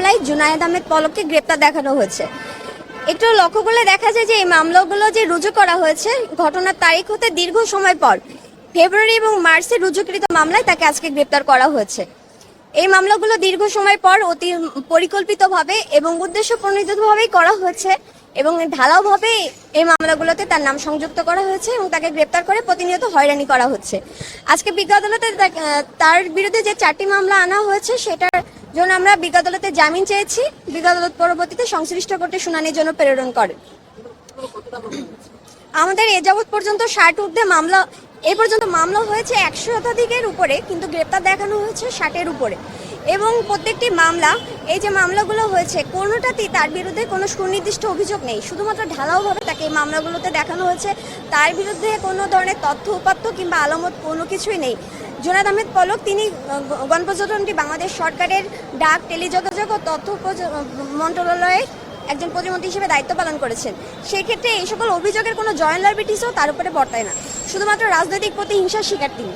মামলায় জুনায়েদ আহমেদ পলককে গ্রেপ্তার দেখানো হয়েছে। একটু লক্ষ্য করলে দেখা যায় যে এই মামলাগুলো যে রুজু করা হয়েছে, ঘটনার তারিখ হতে দীর্ঘ সময় পর, ফেব্রুয়ারি এবং মার্চে রুজুকৃত মামলায় তাকে আজকে গ্রেপ্তার করা হয়েছে। এই মামলাগুলো দীর্ঘ সময় পর অতি পরিকল্পিতভাবে এবং উদ্দেশ্য প্রণোদিতভাবেই করা হয়েছে এবং ঢালাওভাবে এই মামলাগুলোতে তার নাম সংযুক্ত করা হয়েছে এবং তাকে গ্রেপ্তার করে প্রতিনিয়ত হয়রানি করা হচ্ছে। আজকে বিজ্ঞ আদালতে তার বিরুদ্ধে যে চারটি মামলা আনা হয়েছে, সেটার জন্য আমরা বিজ্ঞ আদালতে জামিন চেয়েছি বিজ্ঞ আদালত পরবর্তীতে সংশ্লিষ্ট কোর্টে শুনানির জন্য প্রেরণ করে। আমাদের এ যাবৎ পর্যন্ত ষাট ঊর্ধ্বে মামলা, এ পর্যন্ত মামলা হয়েছে একশো শতাধিকের উপরে, কিন্তু গ্রেপ্তার দেখানো হয়েছে ষাটের উপরে। এবং প্রত্যেকটি মামলা, এই যে মামলাগুলো হয়েছে, কোনোটাতেই তার বিরুদ্ধে কোনো সুনির্দিষ্ট অভিযোগ নেই। শুধুমাত্র ঢালাওভাবে তাকে এই মামলাগুলোতে দেখানো হয়েছে। তার বিরুদ্ধে কোনো ধরনের তথ্য উপাত্ত কিংবা আলামত কোনো কিছুই নেই। জোনাদ আহমেদ পলক, তিনি গণপ্রজাতন্ত্রী বাংলাদেশ সরকারের ডাক, টেলিযোগাযোগ ও তথ্য মন্ত্রণালয়ের একজন প্রতিমন্ত্রী হিসেবে দায়িত্ব পালন করেছেন। সেক্ষেত্রে এই সকল অভিযোগের কোনো জয়েন্ট লাইব্রেটিসও তার উপরে বর্তায় না। শুধুমাত্র রাজনৈতিক প্রতিহিংসার শিকার তিনি।